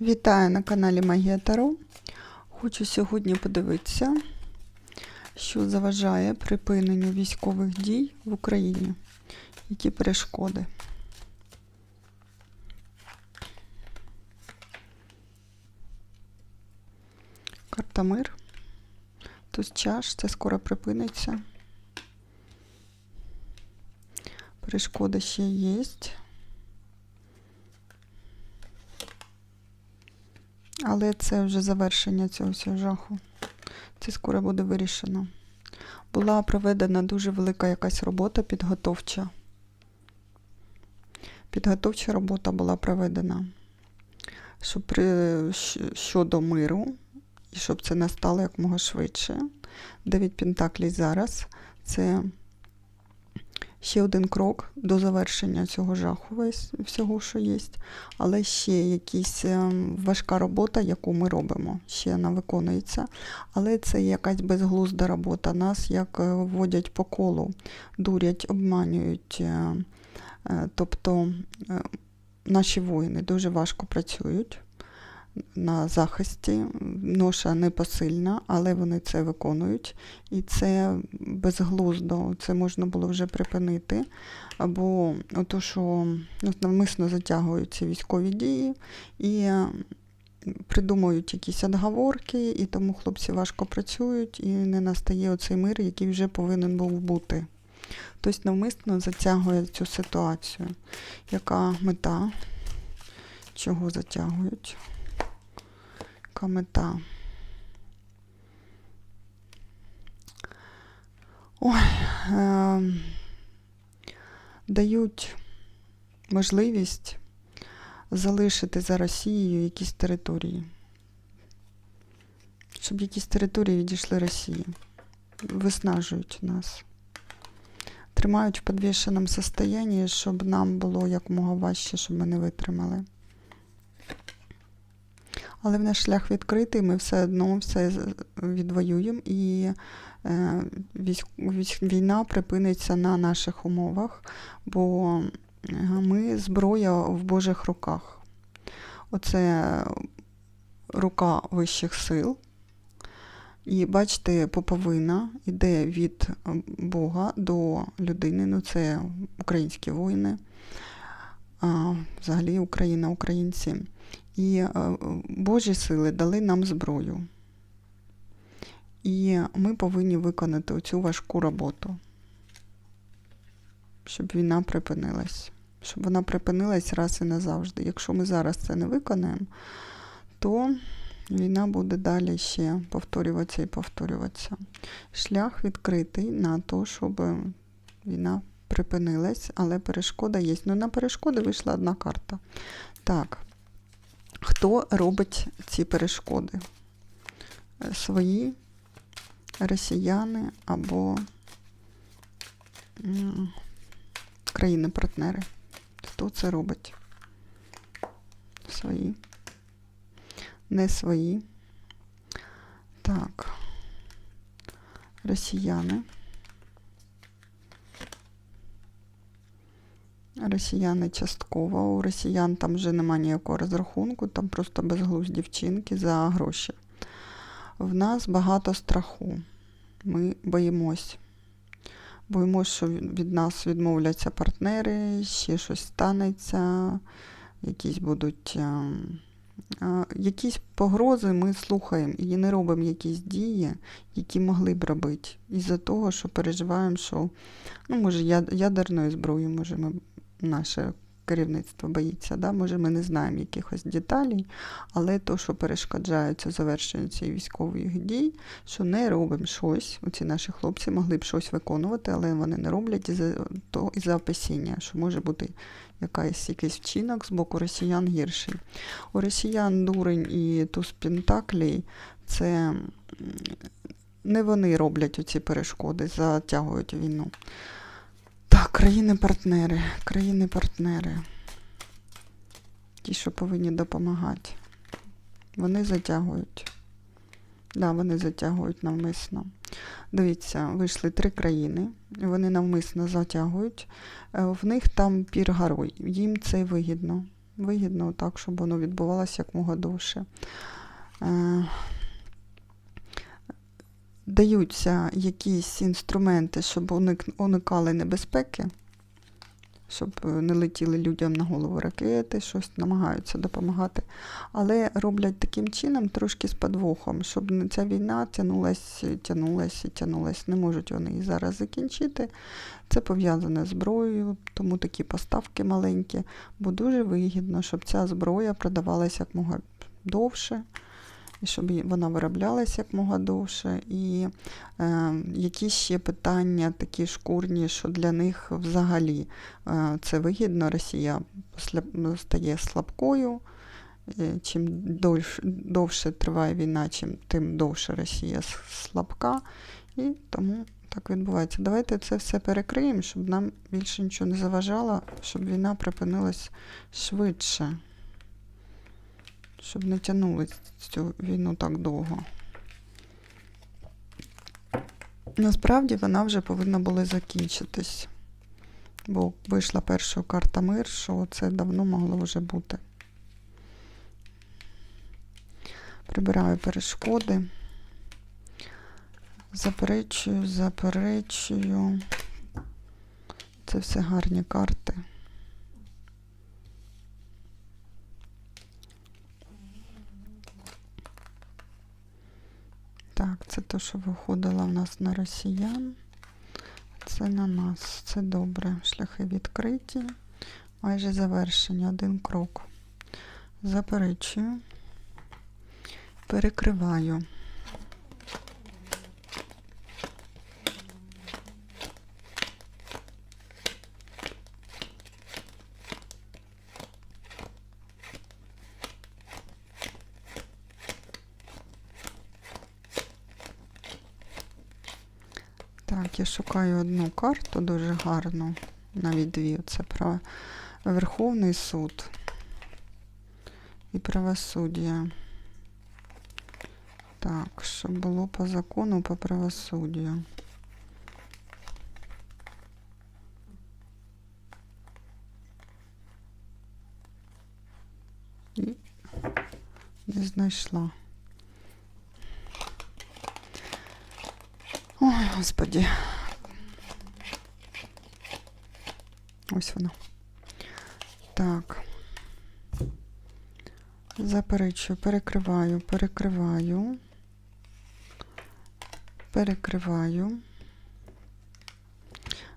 Вітаю на каналі Магія Таро. Хочу сьогодні подивитися, що заважає припиненню військових дій в Україні. Які перешкоди. Карта мир. Туз чаш, це скоро припиниться. Перешкоди ще є. Але це вже завершення цього всього жаху. Це скоро буде вирішено. Була проведена дуже велика якась робота підготовча. Підготовча робота була проведена щоб при, щодо миру, і щоб це настало якомога швидше. Дев'ять Пентаклей зараз це ще один крок до завершення цього жаху, весь, всього, що є але ще якась ем, важка робота, яку ми робимо, ще вона виконується. Але це якась безглузда робота. Нас як е, вводять по колу, дурять, обманюють. е, е, Тобто е, наші воїни дуже важко працюють на захисті, ноша непосильна, але вони це виконують. І це безглуздо, це можна було вже припинити. Або то, що ну, навмисно затягують ці військові дії і придумують якісь отговорки, і тому хлопці важко працюють, і не настає оцей мир, який вже повинен був бути. Хтось навмисно затягує цю ситуацію. Яка мета? Чого затягують? Яка мета? Ой, е, дають можливість залишити за Росією якісь території. Щоб якісь території відійшли Росії. Виснажують нас. Тримають в підвішеному состоянні, щоб нам було якомога важче, щоб ми не витримали. Але в наш шлях відкритий, ми все одно все відвоюємо і е, війна припиниться на наших умовах, бо е, ми зброя в Божих руках. Оце рука вищих сил. І бачите, поповина йде від е, Бога до людини. Ну, це українські воїни, а, взагалі Україна, українці. І е, Божі сили дали нам зброю. І ми повинні виконати цю важку роботу, щоб війна припинилась. Щоб вона припинилась раз і назавжди. Якщо ми зараз це не виконаємо, то війна буде далі ще повторюватися і повторюватися. Шлях відкритий на те, щоб війна припинилась, але перешкода є. Ну, на перешкоди вийшла одна карта. Так, хто робить ці перешкоди? Е, Свої росіяни або країни-партнери. Хто це робить? Свої. Не свої. Так. Росіяни. Росіяни частково. У росіян там вже немає ніякого розрахунку, там просто безглузді вчинки за гроші. В нас багато страху. Ми боїмось. Боїмось, що від нас відмовляться партнери, ще щось станеться, якісь будуть. ем, Якісь погрози ми слухаємо і не робимо якісь дії, які могли б робити. Із-за того, що переживаємо, що ну, може, яд- ядерної зброї, може, ми, наше керівництво боїться, да? може, ми не знаємо якихось деталей, але то, що перешкоджається завершенню цієї військової дій, що не робимо щось. Оці наші хлопці могли б щось виконувати, але вони не роблять із-за то із-за опасіння, що може бути якийсь, якийсь вчинок з боку росіян гірший. У росіян дурень і туз Пентаклей це не вони роблять оці перешкоди, затягують війну. Так, країни-партнери, країни-партнери. Ті, що повинні допомагати. Вони затягують. Да, вони затягують навмисно. Дивіться, вийшли три країни, вони навмисно затягують. Е, В них там пір-гарой. Їм це вигідно. Вигідно так, щоб воно відбувалося якмога довше. Даються якісь інструменти, щоб уникали небезпеки, щоб е, не летіли людям на голову ракети, щось намагаються допомагати. Але роблять таким чином, трошки з подвохом, щоб ця війна тягнулась, тягнулась і тягнулась. Не можуть вони її зараз закінчити. Це пов'язане з зброєю, тому такі поставки маленькі, бо дуже вигідно, щоб ця зброя продавалася якмога довше, і щоб вона вироблялася якмога довше. І е, які ще питання такі шкурні, що для них взагалі е, це вигідно, Росія стає слабкою. Е, Чим довше, довше триває війна, чим тим довше Росія слабка. І тому так відбувається. Давайте це все перекриємо, щоб нам більше нічого не заважало, щоб війна припинилась швидше. Щоб не тягнули цю війну так довго. Насправді вона вже повинна була закінчитись. Бо вийшла перша карта мир, що це давно могло вже бути. Прибираю перешкоди. Заперечую, заперечую. Це все гарні карти. Так, це те, що виходило в нас на росіян. Це на нас. Це добре. Шляхи відкриті. Майже завершені. Один крок. Заперечую. Перекриваю. Так, я шукаю одну карту дуже гарну, навіть дві. Це про Верховний суд і правосуддя. Так, щоб було по закону, по правосуддю. І не знайшла. Ой, господі. Ось вона. Так. Заперечую, перекриваю, перекриваю. Перекриваю.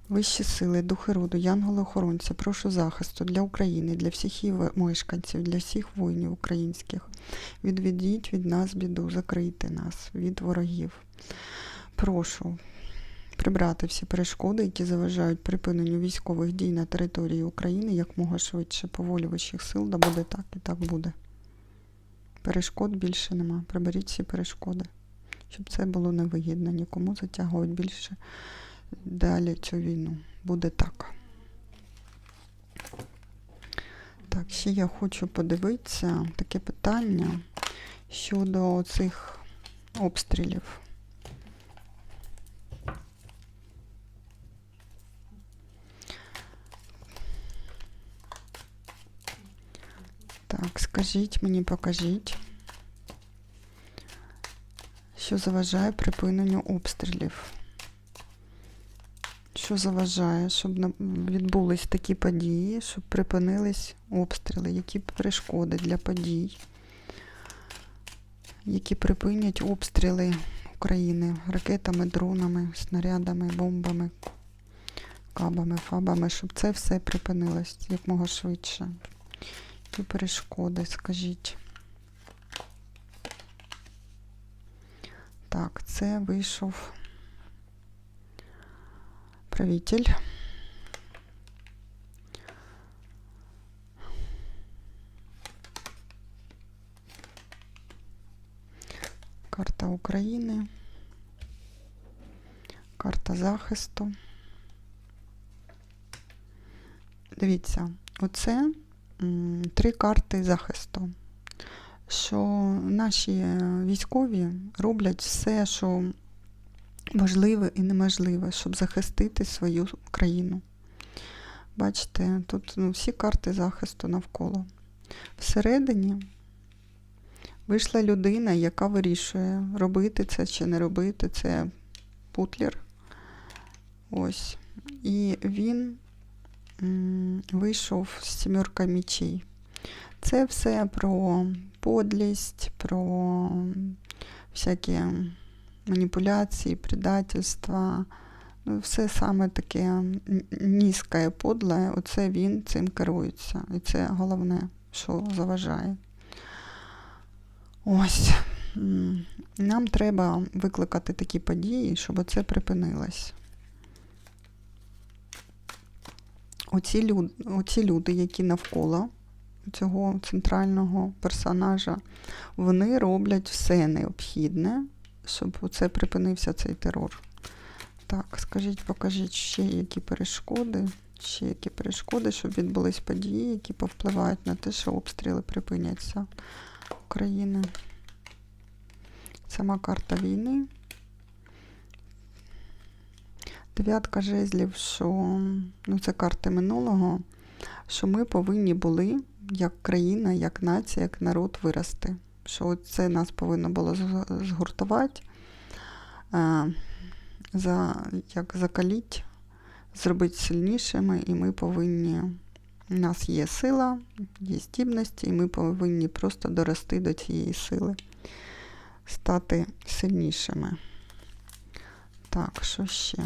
Вищі сили, духи роду, янголи-охоронці, прошу захисту для України, для всіх її мешканців, для всіх воїнів українських. Відведіть від нас біду, закрийте нас від ворогів. Прошу прибрати всі перешкоди, які заважають припиненню військових дій на території України якмога швидше по вищих сил, да буде так і так буде. Перешкод більше нема. Приберіть всі перешкоди, щоб це було невигідно нікому затягувати більше далі цю війну. Буде так. Так, ще я хочу подивитися таке питання щодо цих обстрілів. Так, скажіть мені, покажіть, що заважає припиненню обстрілів. Що заважає, щоб відбулись такі події, щоб припинились обстріли, які перешкоди для подій, які припинять обстріли України ракетами, дронами, снарядами, бомбами, кабами, фабами, щоб це все припинилось якмога швидше. Які перешкоди, скажіть. Так, це вийшов правитель. Карта України. Карта захисту. Дивіться, оце три карти захисту. Що наші е, військові роблять все, що можливе і неможливе, щоб захистити свою країну. Бачите, тут ну, всі карти захисту навколо. Всередині вийшла людина, яка вирішує, робити це чи не робити. Це Путлер. Ось. І він вийшов з сімерка мічей. Це все про подлість, про всякі маніпуляції, предательства. Ну, все саме таке низьке, подле, оце він цим керується. І це головне, що заважає. Ось. Нам треба викликати такі події, щоб це припинилось. Оці люди, оці люди, які навколо цього центрального персонажа, вони роблять все необхідне, щоб це припинився цей терор. Так, скажіть, покажіть ще які перешкоди, ще які перешкоди, щоб відбулись події, які повпливають на те, що обстріли припиняться України. Сама карта війни. Дев'ятка жезлів, що ну, це карти минулого, що ми повинні були, як країна, як нація, як народ вирости. Що це нас повинно було згуртувати, е, за, як закаліть, зробити сильнішими, і ми повинні. У нас є сила, є здібності, і ми повинні просто дорости до цієї сили, стати сильнішими. Так, що ще?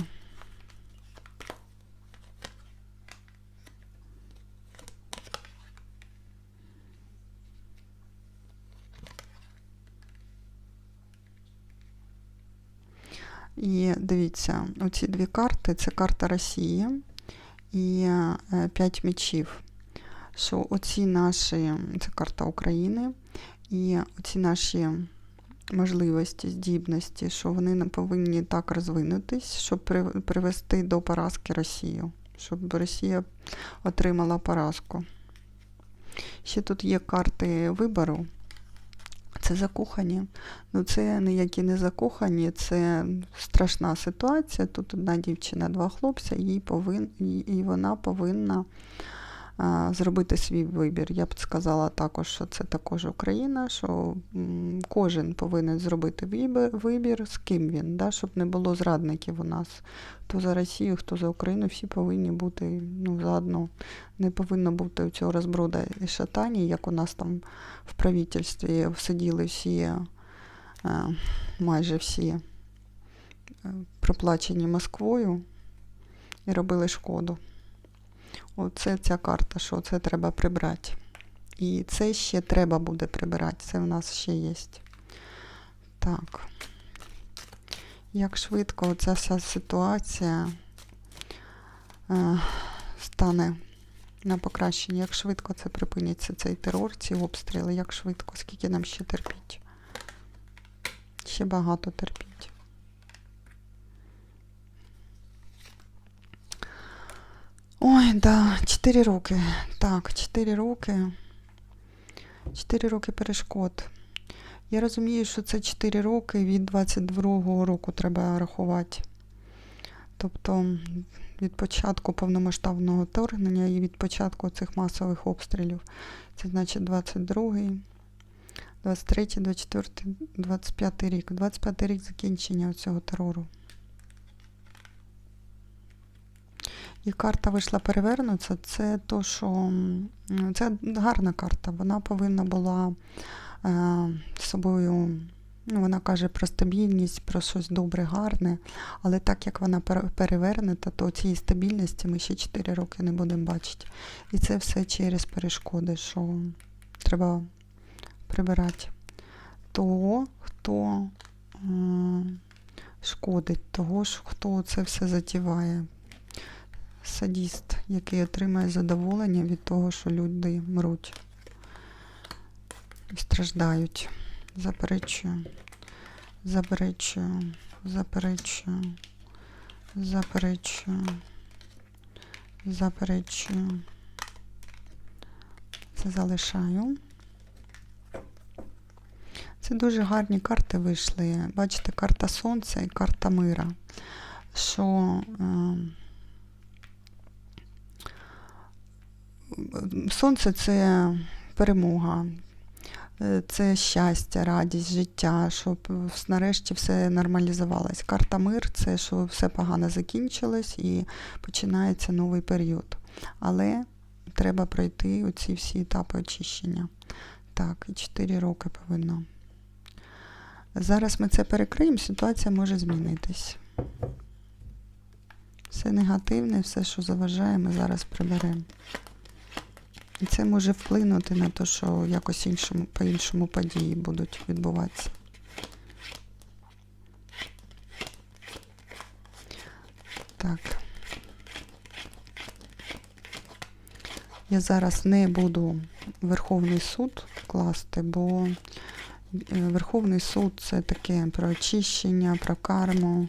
І дивіться, оці дві карти це карта Росії і е, п'ять мечів. Що оці наші, це карта України, і оці наші можливості, здібності, що вони повинні так розвинутись, щоб при- привести до поразки Росію, щоб Росія отримала поразку. Ще тут є карти вибору. Це закохані. Ну, це ніякі не закохані, це страшна ситуація. Тут одна дівчина, два хлопця, їй повин, і, вона повинна зробити свій вибір. Я б сказала також, що це також Україна, що кожен повинен зробити вибір, з ким він, да, щоб не було зрадників у нас. Хто за Росію, хто за Україну, всі повинні бути ну, заодно. Не повинно бути цього розброда і шатані, як у нас там в правительстві сиділи всі, е, майже всі е, проплачені Москвою і робили шкоду. Оце ця карта, що це треба прибрати. І це ще треба буде прибирати. Це в нас ще є. Так. Як швидко ця вся ситуація е, стане на покращення, як швидко це припиняться, цей терор, ці обстріли, як швидко, скільки нам ще терпіть. Ще багато терпіть. Ой, да, 4 роки. Так, 4 роки. 4 роки перешкод. Я розумію, що це 4 роки від 22-го року треба рахувати. Тобто від початку повномасштабного вторгнення і від початку цих масових обстрілів. Це значить 22-й, 23-й, 24-й, 25-й рік. 25-й рік закінчення цього терору. І карта вийшла перевернута. Це то, що це гарна карта. Вона повинна була е, собою, ну, вона каже про стабільність, про щось добре, гарне. Але так як вона пере- перевернута, то цієї стабільності ми ще 4 роки не будемо бачити. І це все через перешкоди, що треба прибирати того, хто е, шкодить, того, хто це все затіває. Садіст, який отримає задоволення від того, що люди мруть і страждають. Заперечую, заперечую, заперечую, заперечую, заперечую. Це залишаю. Це дуже гарні карти вийшли. Бачите, карта Сонця і карта мира. Що Сонце це перемога. Е, Це щастя, радість, життя, щоб нарешті все нормалізувалось. Карта мир це що все погано закінчилось і починається новий період. Але треба пройти оці всі етапи очищення. Так, і 4 роки повинно. Зараз ми це перекриємо, ситуація може змінитись. Все негативне, все, що заважає, ми зараз приберемо. І це може вплинути на те, що якось іншому, по-іншому події будуть відбуватися. Так. Я зараз не буду Верховний суд класти, бо е, Верховний суд це таке про очищення, про карму.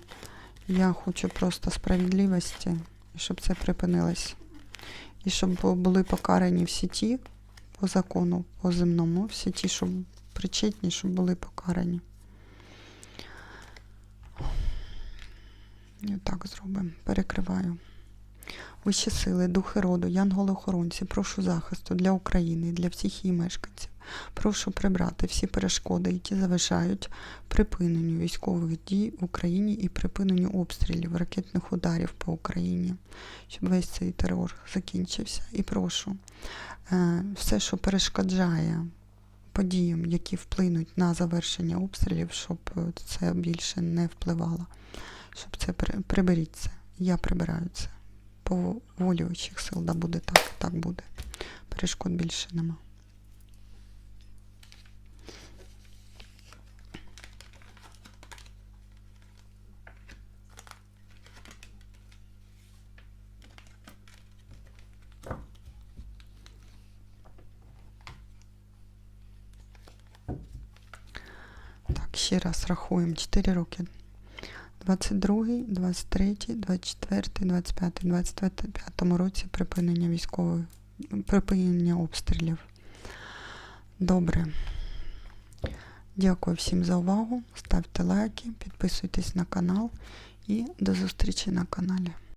Я хочу просто справедливості, щоб це припинилось. І щоб були покарані всі ті по закону, по земному, всі ті, щоб причетні, щоб були покарані. І так зробимо. Перекриваю. Вищі сили, духи роду, янголи-охоронці, прошу захисту для України, для всіх її мешканців. Прошу прибрати всі перешкоди, які заважають припиненню військових дій в Україні і припиненню обстрілів, ракетних ударів по Україні, щоб весь цей терор закінчився. І прошу е, все, що перешкоджає подіям, які вплинуть на завершення обстрілів, щоб це більше не впливало. Щоб це при- приберіть це. Я прибираю це. По волі сил, да буде так, так буде. Перешкод більше нема. Так, ще раз рахуємо 4 роки. 22, 23, 24, 25, 25 році припинення військових, припинення обстрілів. Добре. Дякую всім за увагу. Ставте лайки, підписуйтесь на канал і до зустрічі на каналі.